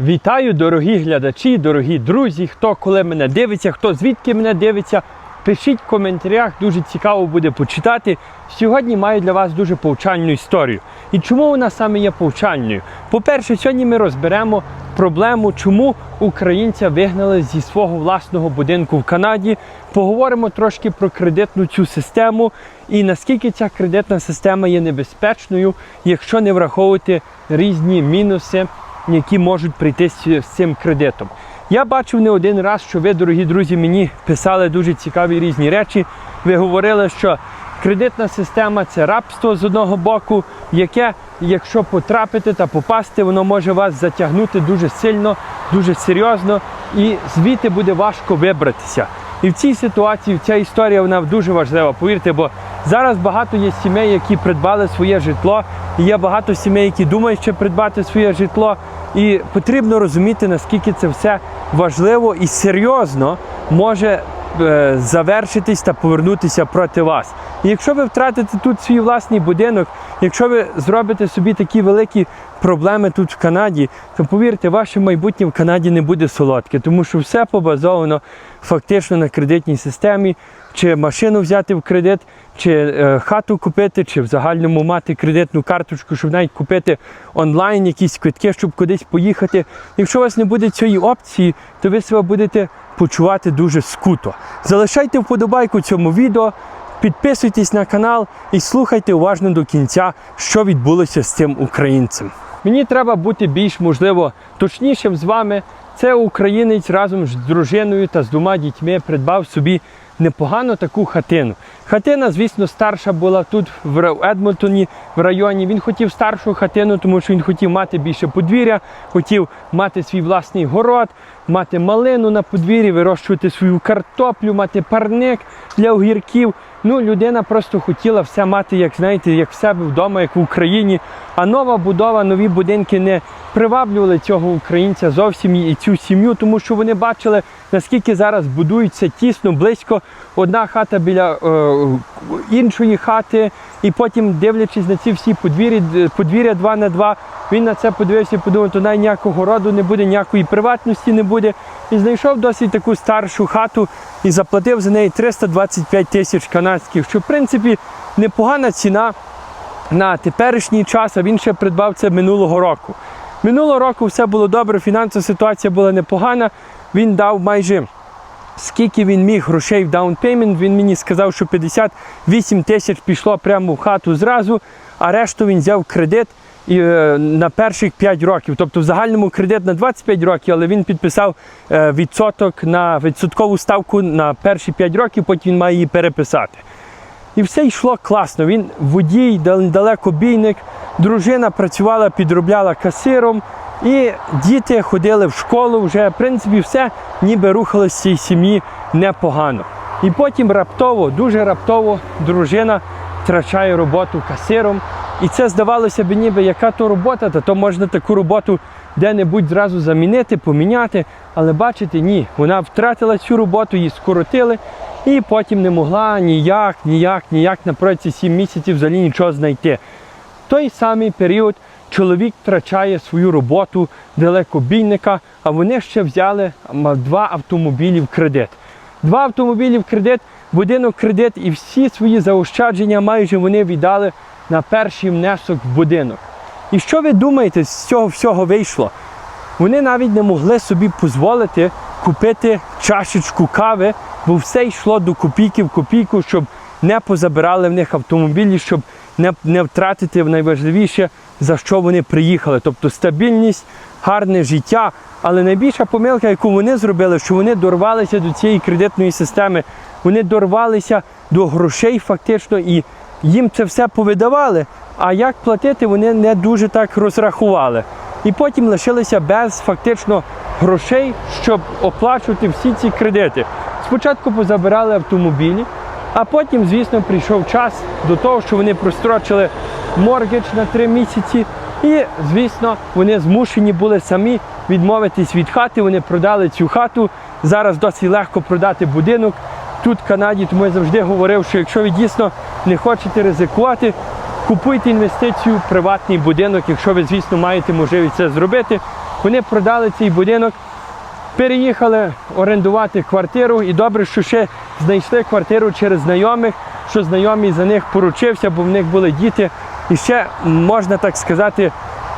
Вітаю, дорогі глядачі, дорогі друзі, хто коли мене дивиться, хто звідки мене дивиться. Пишіть в коментарях, дуже цікаво буде почитати. Сьогодні маю для вас дуже повчальну історію. І чому вона саме є повчальною? По-перше, сьогодні ми розберемо проблему, чому українця вигнали зі свого власного будинку в Канаді. Поговоримо трошки про кредитну цю систему і наскільки ця кредитна система є небезпечною, якщо не враховувати різні мінуси які можуть прийти з цим кредитом. Я бачив не один раз, що ви, дорогі друзі, мені писали дуже цікаві різні речі. Ви говорили, що кредитна система це рабство з одного боку, яке, якщо потрапити та попасти, воно може вас затягнути дуже сильно, дуже серйозно, і звідти буде важко вибратися. І в цій ситуації ця історія вона дуже важлива, повірте, бо зараз багато є сімей, які придбали своє житло, і є багато сімей, які думають ще придбати своє житло. І потрібно розуміти, наскільки це все важливо і серйозно може е, завершитись та повернутися проти вас. І якщо ви втратите тут свій власний будинок, якщо ви зробите собі такі великі проблеми тут в Канаді, то повірте, ваше майбутнє в Канаді не буде солодке, тому що все побазовано фактично на кредитній системі, чи машину взяти в кредит, чи е, хату купити, чи в загальному мати кредитну карточку, щоб навіть купити онлайн якісь квитки, щоб кудись поїхати. Якщо у вас не буде цієї опції, то ви себе будете почувати дуже скуто. Залишайте вподобайку цьому відео. Підписуйтесь на канал і слухайте уважно до кінця, що відбулося з цим українцем. Мені треба бути більш можливо точнішим з вами. Це українець разом з дружиною та з двома дітьми придбав собі непогану таку хатину. Хатина, звісно, старша була тут в Едмонтоні, в районі. Він хотів старшу хатину, тому що він хотів мати більше подвір'я, хотів мати свій власний город, мати малину на подвір'ї, вирощувати свою картоплю, мати парник для огірків. Ну, людина просто хотіла все мати, як знаєте, як в себе вдома, як в Україні. А нова будова, нові будинки не приваблювали цього українця зовсім і цю сім'ю, тому що вони бачили, наскільки зараз будуються тісно, близько одна хата біля е, іншої хати, і потім, дивлячись на ці всі подвір'я, подвір'я 2 на 2 він на це подивився і подумав, то ніякого роду не буде, ніякої приватності не буде. І знайшов досить таку старшу хату і заплатив за неї 325 тисяч канадських, що в принципі непогана ціна на теперішній час, а він ще придбав це минулого року. Минулого року все було добре, фінансова ситуація була непогана. Він дав майже скільки він міг грошей в даунпеймент. Він мені сказав, що 58 тисяч пішло прямо в хату зразу, а решту він взяв кредит е, на перших 5 років. Тобто в загальному кредит на 25 років, але він підписав е, відсоток на відсоткову ставку на перші 5 років, потім він має її переписати. І все йшло класно. Він водій, дал- далекобійник, дружина працювала, підробляла касиром, і діти ходили в школу вже. В принципі, все ніби рухалося з цієї сім'ї непогано. І потім раптово, дуже раптово, дружина втрачає роботу касиром. І це здавалося б, ніби яка то робота, та то можна таку роботу де-небудь зразу замінити, поміняти. Але бачите, ні, вона втратила цю роботу, її скоротили, і потім не могла ніяк, ніяк, ніяк на протязі 7 місяців взагалі нічого знайти. Той самий період чоловік втрачає свою роботу далекобійника, а вони ще взяли два автомобілі в кредит. Два автомобілі в кредит, будинок кредит і всі свої заощадження майже вони віддали на перший внесок в будинок. І що ви думаєте, з цього всього вийшло? Вони навіть не могли собі дозволити купити чашечку кави, бо все йшло до копійки в копійку, щоб не позабирали в них автомобілі, щоб не, не втратити найважливіше, за що вони приїхали. Тобто стабільність, гарне життя. Але найбільша помилка, яку вони зробили, що вони дорвалися до цієї кредитної системи, вони дорвалися до грошей фактично і їм це все повидавали. А як платити, вони не дуже так розрахували. І потім лишилися без фактично грошей, щоб оплачувати всі ці кредити. Спочатку позабирали автомобілі, а потім, звісно, прийшов час до того, що вони прострочили моргідж на три місяці. І, звісно, вони змушені були самі відмовитись від хати. Вони продали цю хату. Зараз досить легко продати будинок тут, в Канаді. Тому я завжди говорив, що якщо ви дійсно не хочете ризикувати, купуйте інвестицію в приватний будинок, якщо ви, звісно, маєте можливість це зробити. Вони продали цей будинок, переїхали орендувати квартиру, і добре, що ще знайшли квартиру через знайомих, що знайомий за них поручився, бо в них були діти. І ще, можна так сказати,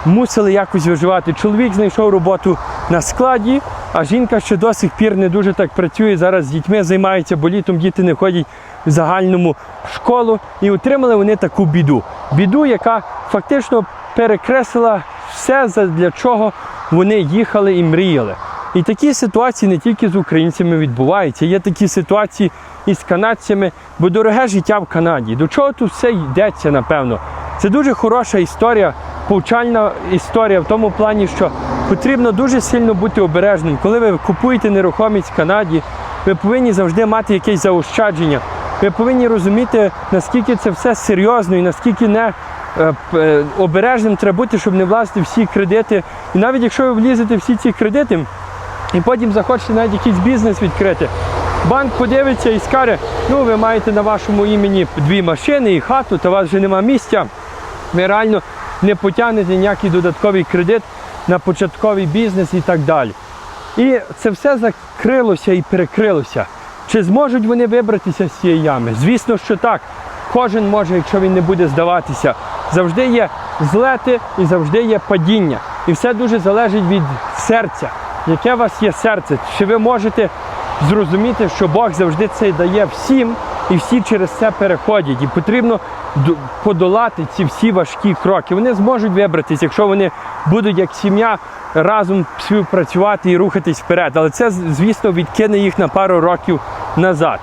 мусили якось виживати. Чоловік знайшов роботу на складі, а жінка ще до сих пір не дуже так працює. Зараз з дітьми займається, бо літом діти не ходять загальному школу. І отримали вони таку біду. Біду, яка фактично перекреслила все, для чого вони їхали і мріяли. І такі ситуації не тільки з українцями відбуваються, є такі ситуації і з канадцями, бо дороге життя в Канаді. До чого тут все йдеться, напевно? Це дуже хороша історія, повчальна історія в тому плані, що потрібно дуже сильно бути обережним. Коли ви купуєте нерухомість в Канаді, ви повинні завжди мати якесь заощадження. Ви повинні розуміти, наскільки це все серйозно і наскільки не е, обережним треба бути, щоб не влазити всі кредити. І навіть якщо ви влізете всі ці кредити, і потім захочете навіть якийсь бізнес відкрити. Банк подивиться і скаже, ну ви маєте на вашому імені дві машини і хату, та у вас вже нема місця. Ви реально не потягнете ніякий додатковий кредит на початковий бізнес і так далі. І це все закрилося і перекрилося. Чи зможуть вони вибратися з цієї ями? Звісно, що так. Кожен може, якщо він не буде здаватися. Завжди є злети і завжди є падіння. І все дуже залежить від серця. Яке у вас є серце? Чи ви можете зрозуміти, що Бог завжди це дає всім, і всі через це переходять. І потрібно подолати ці всі важкі кроки. Вони зможуть вибратися, якщо вони будуть як сім'я разом співпрацювати і рухатись вперед. Але це, звісно, відкине їх на пару років назад.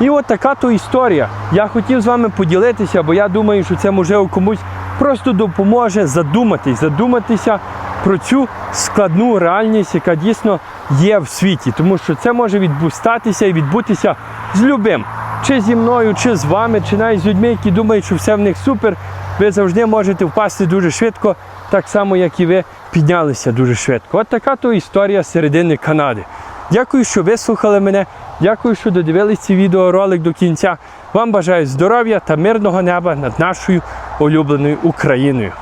І от така то історія. Я хотів з вами поділитися, бо я думаю, що це можливо комусь просто допоможе задуматись, задуматися про цю складну реальність, яка дійсно є в світі. Тому що це може відбустатися і відбутися з любим. Чи зі мною, чи з вами, чи навіть з людьми, які думають, що все в них супер. Ви завжди можете впасти дуже швидко, так само, як і ви піднялися дуже швидко. От така то історія середини Канади. Дякую, що вислухали мене. Дякую, що додивились цей відеоролик до кінця. Вам бажаю здоров'я та мирного неба над нашою улюбленою Україною.